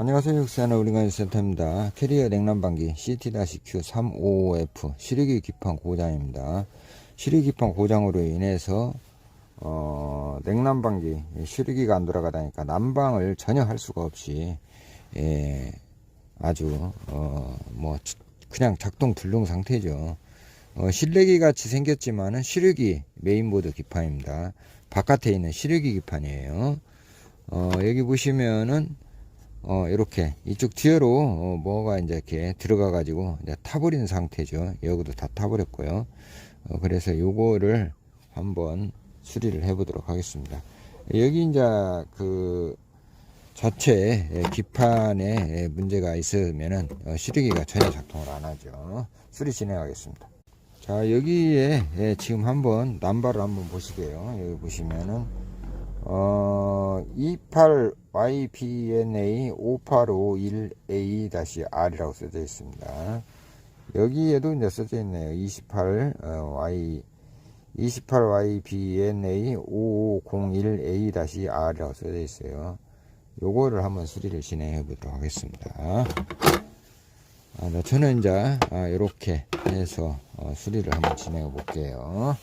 안녕하세요. 육사는 우리가 센터입니다. 캐리어 냉난방기 CT-Q355F 시리기 기판 고장입니다. 시리기 기판 고장으로 인해서 어, 냉난방기 시리기가 안 돌아가다니까 난방을 전혀 할 수가 없이 예, 아주 어, 뭐 그냥 작동 불능 상태죠. 어, 실내기 같이 생겼지만은 시리기 메인보드 기판입니다. 바깥에 있는 시리기 기판이에요. 어, 여기 보시면은 어, 이렇게 이쪽 뒤로 어, 뭐가 이제 이렇게 들어가 가지고 타버린 상태죠. 여기도 다 타버렸고요. 어, 그래서 요거를 한번 수리를 해 보도록 하겠습니다. 여기 이제 그 자체 예, 기판에 예, 문제가 있으면은 어, 시리기가 전혀 작동을 안 하죠. 수리 진행하겠습니다. 자 여기에 예, 지금 한번 남바를 한번 보시게요. 여기 보시면은 어, 28YBNA 5851A-R이라고 써져 있습니다. 여기에도 이제 써져 있네요. 28Y 28YBNA 5501A-R이라고 써져 있어요. 요거를 한번 수리를 진행해 보도록 하겠습니다. 아, 네, 저는 이제 아, 이렇게 해서 어, 수리를 한번 진행해 볼게요.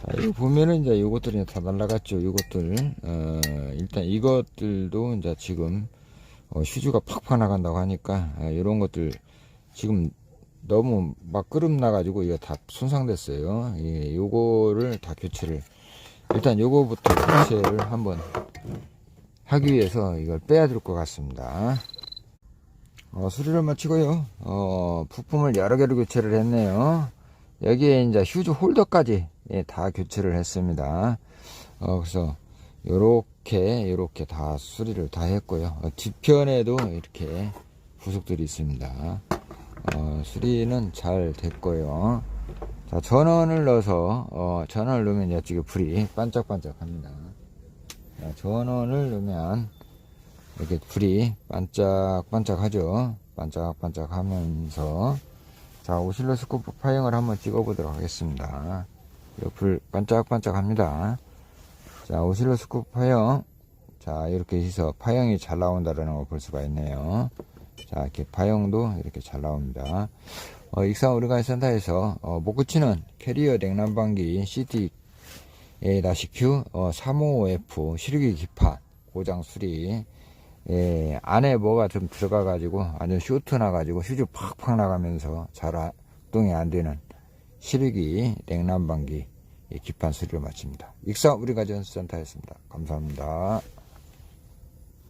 자, 이거 보면은 이제 요것들이 다 날라갔죠. 요것들, 어, 일단 이것들도 이제 지금, 어, 휴즈가 팍팍 나간다고 하니까, 아, 요런 것들, 지금 너무 막 끓음 나가지고 이거 다 손상됐어요. 예, 요거를 다 교체를, 일단 요거부터 교체를 한번 하기 위해서 이걸 빼야 될 것 같습니다. 어, 수리를 마치고요. 어, 부품을 여러 개로 교체를 했네요. 여기에 이제 휴즈 홀더까지 예, 다 교체를 했습니다. 어, 그래서 요렇게 요렇게 다 수리를 다 했고요. 어, 뒤편에도 이렇게 부속들이 있습니다. 어, 수리는 잘 됐고요. 자, 전원을 넣어서 어, 전원을 넣으면 이제 지금 불이 반짝반짝합니다. 자, 전원을 넣으면 이렇게 불이 반짝반짝하죠. 반짝반짝하면서 자 오실로스코프 파형을 한번 찍어보도록 하겠습니다. 이불 반짝반짝 합니다. 자 오실로스코프 파형 자 이렇게 해서 파형이 잘 나온다라는 걸 볼 수가 있네요. 자 이렇게 파형도 이렇게 잘 나옵니다. 어, 익산 오르간 센터에서 어, 못 고치는 캐리어 냉난방기 CT A-Q 어, 35F 시르기 기판 고장 수리 예, 안에 뭐가 좀 들어가 가지고 완전 쇼트 나 가지고 휴즈 팍팍 나가면서 잘 작동이 안 되는 시르기 냉난방기 예, 기판 수리를 마칩니다. 익산 우리가전센터였습니다. 감사합니다.